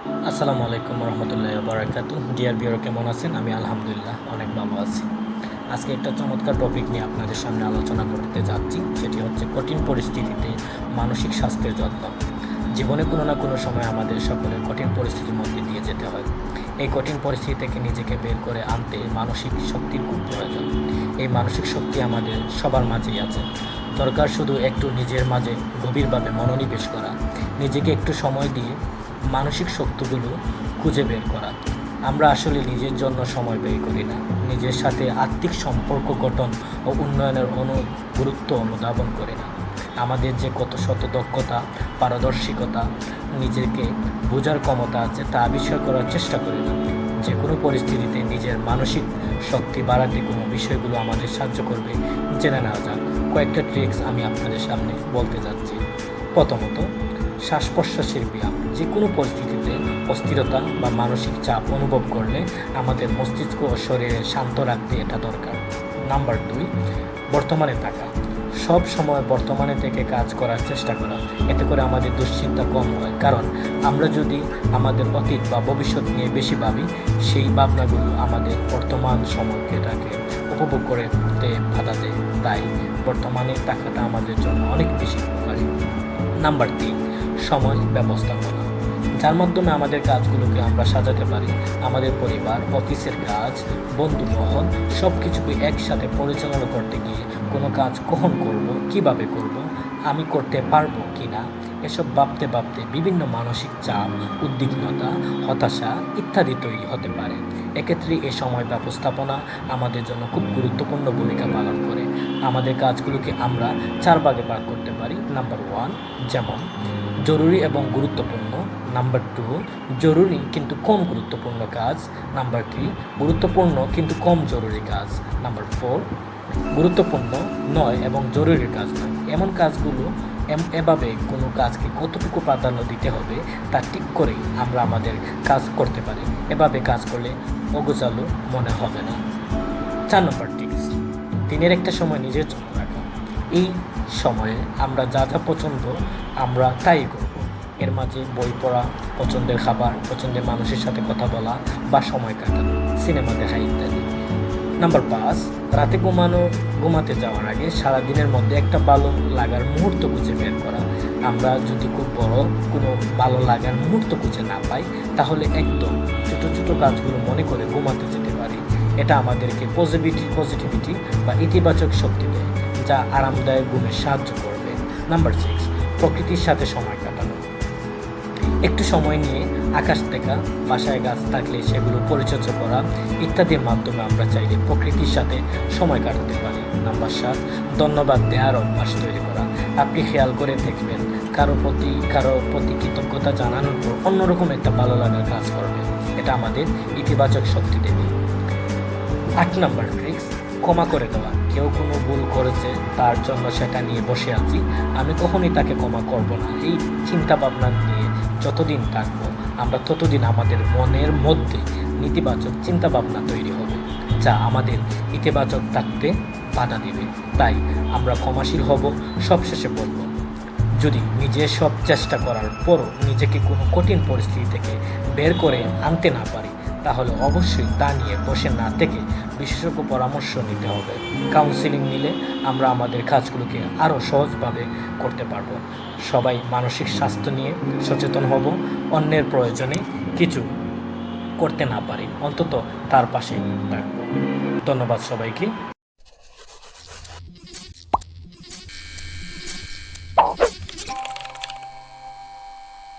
আসসালামু আলাইকুম রহমতুল্লাহ বারাকাতু। ডিয়ার বিওর কেমন আছেন? আমি আলহামদুলিল্লাহ অনেক ভালো আছি। আজকে একটা চমৎকার টপিক নিয়ে আপনাদের সামনে আলোচনা করতে যাচ্ছি। সেটি হচ্ছে কঠিন পরিস্থিতিতে মানসিক স্বাস্থ্যের যত্ন। জীবনে কোনো না কোনো সময় আমাদের সকলের কঠিন পরিস্থিতির মধ্যে দিয়ে যেতে হয়। এই কঠিন পরিস্থিতি থেকে নিজেকে বের করে আনতে মানসিক শক্তির খুব প্রয়োজন। এই মানসিক শক্তি আমাদের সবার মাঝেই আছে। দরকার শুধু একটু নিজের মাঝে গভীরভাবে মনোনিবেশ করা। নিজেকে একটু সময় দিয়ে মানসিক শক্তিগুলো খুঁজে বের করা। আমরা আসলে নিজের জন্য সময় ব্যয় করি না। নিজের সাথে আত্মিক সম্পর্ক গঠন ও উন্নয়নের অনু, গুরুত্ব অনুধাবন করি না। আমাদের যে কত শত দক্ষতা, পারদর্শিকতা নিজেকে বোঝার ক্ষমতা আছে তা আবিষ্কার করার চেষ্টা করি না। যে কোনো পরিস্থিতিতে নিজের মানসিক শক্তি বাড়াতে কোনো বিষয়গুলো আমাদের সাহায্য করবে, জেনে নেওয়া যাক। কয়েকটা ট্রিক্স আমি আপনাদের সামনে বলতে যাচ্ছি। প্রথমত শ্বাস প্রশ্বাসের ব্যায়াম। যে কোনো পরিস্থিতিতে অস্থিরতা বা মানসিক চাপ অনুভব করলে আমাদের মস্তিষ্ক ও শরীরে শান্ত রাখতে এটা দরকার। নাম্বার দুই, বর্তমানে থাকা। সব সময় বর্তমানে থেকে কাজ করার চেষ্টা করা। এতে করে আমাদের দুশ্চিন্তা কম হয়। কারণ আমরা যদি আমাদের অতীত বা ভবিষ্যৎ নিয়ে বেশি ভাবি, সেই ভাবনাগুলো আমাদের বর্তমান সময়টাকে উপভোগ করতে বাধা দেয়। তাই বর্তমানে টাকাটা আমাদের জন্য অনেক বেশি উপকারী। নাম্বার তিন, সময় ব্যবস্থাপনা। যার মাধ্যমে আমাদের কাজগুলোকে আমরা সাজাতে পারি। আমাদের পরিবার, অফিসের কাজ বন্ধু মহল সব কিছুকে একসাথে পরিচালনা করতে গিয়ে কোনো কাজ কখন করব, কীভাবে করব, আমি করতে পারব কি না এসব ভাবতে ভাবতে বিভিন্ন মানসিক চাপ, উদ্বিগ্নতা, হতাশা ইত্যাদি তৈরি হতে পারে। এক্ষেত্রে এ সময় ব্যবস্থাপনা আমাদের জন্য খুব গুরুত্বপূর্ণ ভূমিকা পালন করে। আমাদের কাজগুলোকে আমরা চার ভাগে ভাগ করতে পারি। নাম্বার ওয়ান, যেমন, জরুরি এবং গুরুত্বপূর্ণ নাম্বার টু জরুরি কিন্তু কম গুরুত্বপূর্ণ কাজ। নাম্বার থ্রি গুরুত্বপূর্ণ কিন্তু কম জরুরি কাজ। নাম্বার ফোর গুরুত্বপূর্ণ নয় এবং জরুরি কাজ নয়। এমন কাজগুলো এভাবে কোনো কাজকে কতটুকু প্রাধান্য দিতে হবে তা ঠিক করেই আমরা আমাদের কাজ করতে পারি। এভাবে কাজ করলে অগোচালো মনে হবে না। চার নম্বর টিপস দিনের একটা সময় নিজের জন্য রাখা। এই সময়ে আমরা যা যা পছন্দ আমরা তাই করব এর মাঝে বই পড়া, পছন্দের খাবার, পছন্দের মানুষের সাথে কথা বলা বা সময় কাটানো, সিনেমা দেখা ইত্যাদি। নাম্বার পাঁচ, রাতে ঘুমানো, ঘুমাতে যাওয়ার আগে সারা দিনের মধ্যে একটা ভালো লাগার মুহূর্ত খুঁজে বের করা। আমরা যদি খুব বড়, কোনো ভালো লাগার মুহূর্ত খুঁজে না পাই, তাহলে একদম ছোটো ছোটো কাজগুলো মনে করে ঘুমাতে যেতে পারি। এটা আমাদেরকে পজিটিভিটি পজিটিভিটি বা ইতিবাচক শক্তি দেয়, যা আরামদায়ক ঘুমে সাহায্য করবে। নাম্বার সিক্স প্রকৃতির সাথে সময় একটু সময় নিয়ে আকাশ দেখা, বাসায় গাছ থাকলে সেগুলো পরিচর্যা করা ইত্যাদির মাধ্যমে আমরা চাইলে প্রকৃতির সাথে সময় কাটাতে পারি। নাম্বার সাত, ধন্যবাদ দেওয়ার অভ্যাস তৈরি করা। আপনি খেয়াল করে দেখবেন, কারও প্রতি কারও প্রতি কৃতজ্ঞতা জানানোর পর অন্যরকম একটা ভালো লাগার কাজ করবে। এটা আমাদের ইতিবাচক শক্তি দেবে। আট নাম্বার ট্রিক্স ক্ষমা করে দেওয়া। কেউ কোনো ভুল করেছে, তার জন্য সেটা নিয়ে বসে আছি। আমি কখনই তাকে ক্ষমা করব না। এই চিন্তা ভাবনা নিয়ে যতদিন থাকব, আমরা ততদিন আমাদের মনের মধ্যে নেতিবাচক চিন্তাভাবনা তৈরি হবে, যা আমাদের ইতিবাচক থাকতে বাধা দেবে। তাই আমরা ক্ষমাশীল হব, সবশেষে বলব, যদি নিজে সব চেষ্টা করার পরও নিজেকে কোনো কঠিন পরিস্থিতি থেকে বের করে আনতে না পারি, তাহলে অবশ্যই তা নিয়ে বসে না থেকে বিশেষজ্ঞ পরামর্শ নিতে হবে। কাউন্সিলিং নিলে আমরা আমাদের কাজগুলোকে আরও সহজভাবে করতে পারব। সবাই মানসিক স্বাস্থ্য নিয়ে সচেতন হব, অন্যের প্রয়োজনে কিছু করতে না পারি, অন্তত তার পাশে থাকব। ধন্যবাদ সবাইকে।